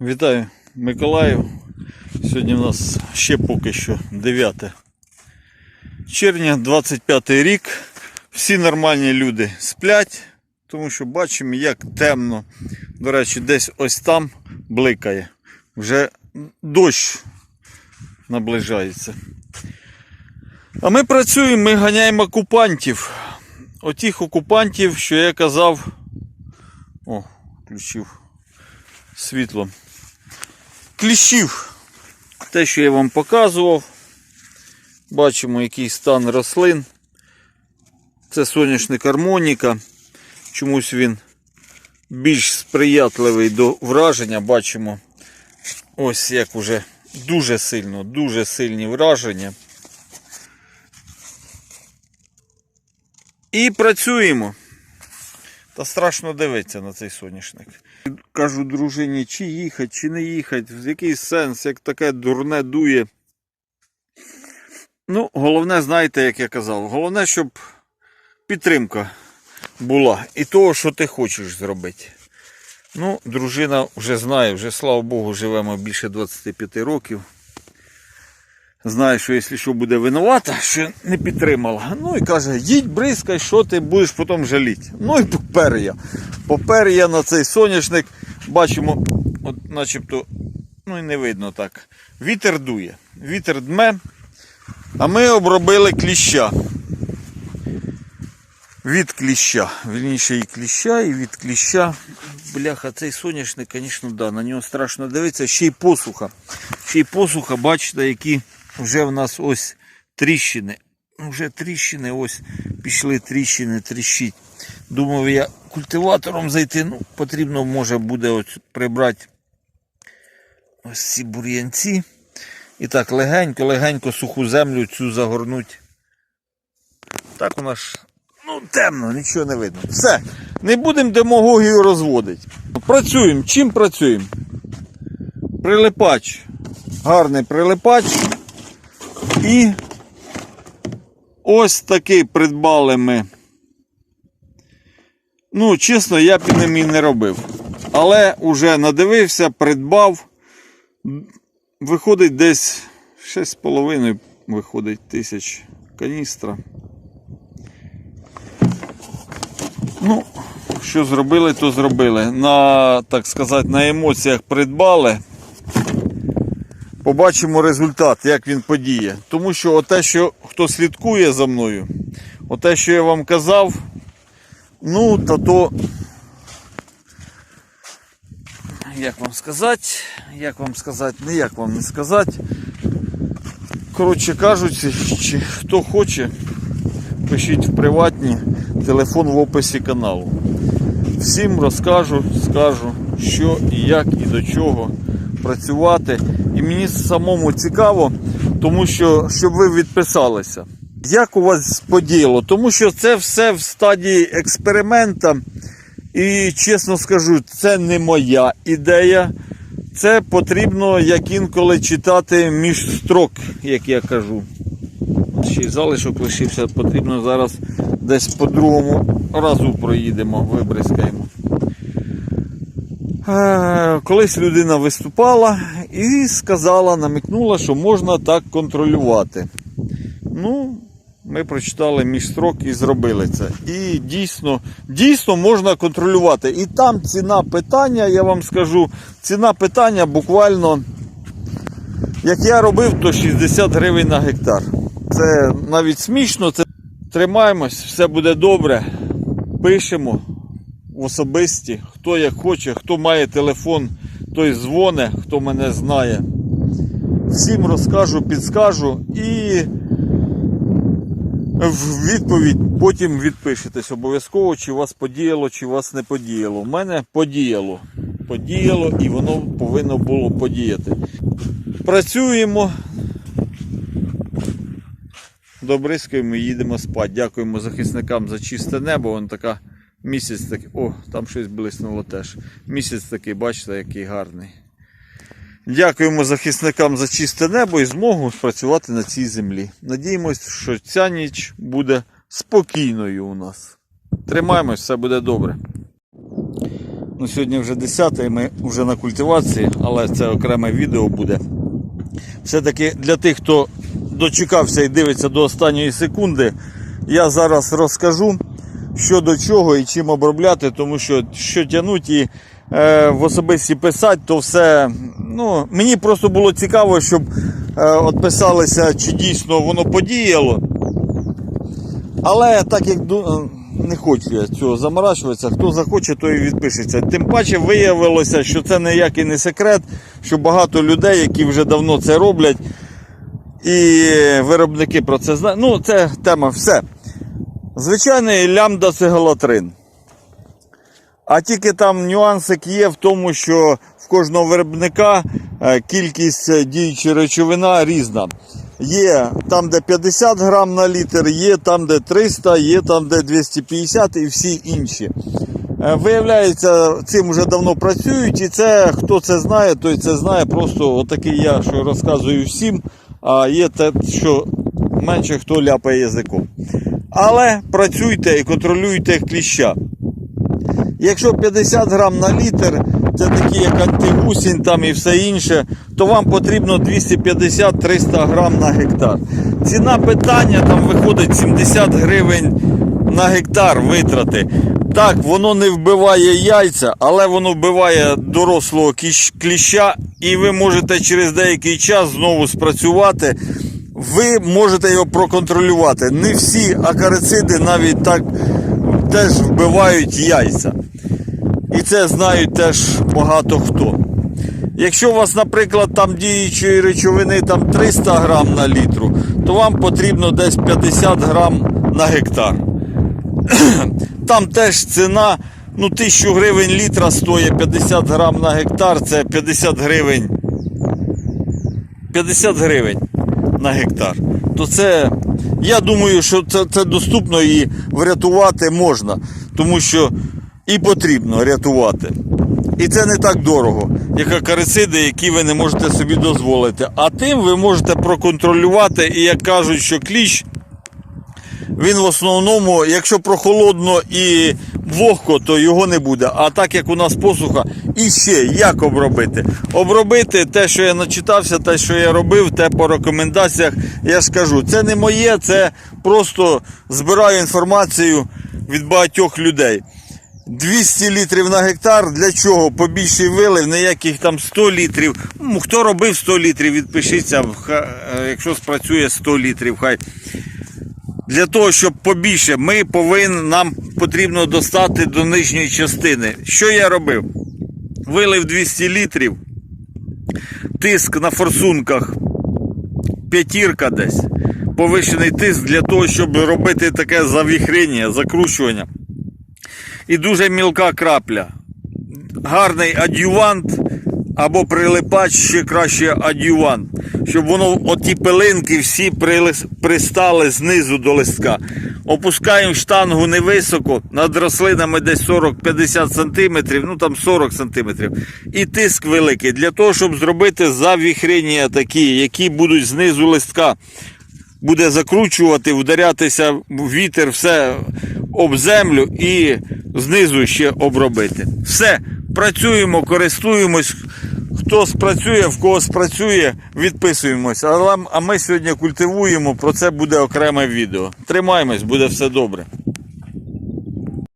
Вітаю Миколаїв. Сьогодні у нас ще поки що 9 червня, 25 рік. Всі нормальні люди сплять, тому що бачимо, як темно. До речі, десь ось там бликає. Вже дощ наближається. А ми працюємо, ми ганяємо окупантів. Отих окупантів, що я казав. О, включив світло. Кліщів. Те, що я вам показував. Бачимо, який стан рослин. Це соняшник армоніка. Чомусь він більш сприятливий до враження. Бачимо, ось як уже дуже сильно, дуже сильні враження. І працюємо. Та страшно дивитися на цей соняшник. Кажу дружині, чи їхати, чи не їхати, в який сенс, як таке дурне дує. Ну, головне, знаєте, як я казав, головне, щоб підтримка була і того, що ти хочеш зробити. Ну, дружина вже знає, вже слава Богу, живемо більше 25 років. Знає, що якщо що буде винувата, що не підтримала. Ну і каже, їдь бризкай, що ти будеш потім жаліти. Ну і попер я. Попер я на цей соняшник. Бачимо, от начебто, ну і не видно так. Вітер дує. Вітер дме. А ми обробили кліща. Від кліща. Вільніше і кліща, і від кліща. Бляха, цей соняшник, звісно, да, на нього страшно дивитися. Ще й посуха. Ще й посуха, бачите, які вже в нас ось тріщини. Вже тріщини, ось пішли тріщини, тріщить. Думав я культиватором зайти. Ну, потрібно може буде ось прибрати ось ці бур'янці. І так легенько, легенько суху землю цю загорнуть. Так у нас ну, темно, нічого не видно. Все, не будемо демагогію розводити. Працюємо. Чим працюємо? Прилипач. Гарний прилипач. І ось такий придбали ми. Ну, чесно, я б ним і не робив. Але вже надивився, придбав. Виходить десь 6,5 виходить тисяч каністра. Ну, що зробили, то зробили. На, так сказати, на емоціях придбали. Побачимо результат, як він подіє. Тому що оте, що хто слідкує за мною, оте, що я вам казав, ну, то то. Як вам сказати, як вам сказати, не як вам не сказати. Коротше кажучи, чи хто хоче, пишіть в приватні телефон в описі каналу. Всім розкажу, скажу, що і як і до чого працювати. І мені самому цікаво, тому що щоб ви відписалися. Як у вас подіяло? Тому що це все в стадії експеримента. І чесно скажу, це не моя ідея. Це потрібно як інколи читати між строк, як я кажу. Ще залишок лишився, потрібно зараз десь по другому разу проїдемо, вибризкаємо. Е, Колись людина виступала і сказала, намікнула, що можна так контролювати. Ну, ми прочитали між строк і зробили це. І дійсно, дійсно можна контролювати. І там ціна питання, я вам скажу, ціна питання буквально, як я робив, то 60 гривень на гектар. Це навіть смішно, це тримаємось, все буде добре. Пишемо в особисті, хто як хоче, хто має телефон, той дзвоне, хто мене знає. Всім розкажу, підскажу і в відповідь потім відпишетесь обов'язково, чи вас подіяло, чи вас не подіяло. У мене подіяло. Подіяло і воно повинно було подіяти. Працюємо. Добрискаємо і їдемо спати. Дякуємо захисникам за чисте небо. Вон така місяць такий. О, там щось блиснуло теж. Місяць такий, бачите, який гарний. Дякуємо захисникам за чисте небо і змогу працювати на цій землі. Надіємось, що ця ніч буде спокійною у нас. Тримаємось, все буде добре. Ну, сьогодні вже 10 ми вже на культивації, але це окреме відео буде. Все-таки для тих, хто дочекався і дивиться до останньої секунди, я зараз розкажу, що до чого і чим обробляти, тому що що тягнуть і е, в особисті писати, то все. Ну, мені просто було цікаво, щоб е, от писалися, чи дійсно воно подіяло. Але так як е, не хочу я цього заморачуватися, хто захоче, той і відпишеться. Тим паче виявилося, що це ніякий не секрет, що багато людей, які вже давно це роблять, і виробники про це знають. Ну, це тема все. Звичайний лямбда це галатрин. А тільки там нюансик є в тому, що в кожного виробника е, кількість е, діючої речовина різна. Є там, де 50 грам на літр, є там, де 300, є там, де 250 і всі інші. Е, Виявляється, цим вже давно працюють, і це хто це знає, той це знає. Просто отакий я, що розказую всім, а є те, що менше хто ляпає язиком. Але працюйте і контролюйте кліща. Якщо 50 грам на літр, це такі як антигусінь там і все інше, то вам потрібно 250-300 грам на гектар. Ціна питання там виходить 70 гривень на гектар витрати. Так, воно не вбиває яйця, але воно вбиває дорослого кліща, і ви можете через деякий час знову спрацювати. Ви можете його проконтролювати. Не всі акарициди навіть так теж вбивають яйця. І це знають теж багато хто. Якщо у вас, наприклад, там діючої речовини там 300 грам на літру, то вам потрібно десь 50 грам на гектар. Там теж ціна, ну 1000 гривень літра стоїть 50 грам на гектар, це 50 гривень. 50 гривень на гектар. То це, я думаю, що це, це доступно і врятувати можна, тому що і потрібно рятувати. І це не так дорого, як акарициди, які ви не можете собі дозволити. А тим ви можете проконтролювати, і як кажуть, що кліщ, він в основному, якщо прохолодно і вогко, то його не буде. А так як у нас посуха, і ще як обробити? Обробити те, що я начитався, те, що я робив, те по рекомендаціях, я ж кажу, це не моє, це просто збираю інформацію від багатьох людей. 200 літрів на гектар. Для чого? Побільший вилив, ніяких там 100 літрів. Хто робив 100 літрів, відпишіться, е, якщо спрацює 100 літрів, хай. Для того, щоб побільше, ми повинні, нам потрібно достати до нижньої частини. Що я робив? Вилив 200 літрів, тиск на форсунках, п'ятірка десь, повищений тиск для того, щоб робити таке завіхрення, закручування. І дуже мілка крапля. Гарний адювант або прилипач ще краще адювант. Щоб воно, оті пилинки всі пристали знизу до листка. Опускаємо штангу невисоко, над рослинами десь 40-50 см, ну там 40 см. І тиск великий для того, щоб зробити завіхрення такі, які будуть знизу листка буде закручувати, вдарятися вітер, все об землю і знизу ще обробити. Все, працюємо, користуємось. Хто спрацює, в кого спрацює, відписуємось. А, ми сьогодні культивуємо, про це буде окреме відео. Тримаємось, буде все добре.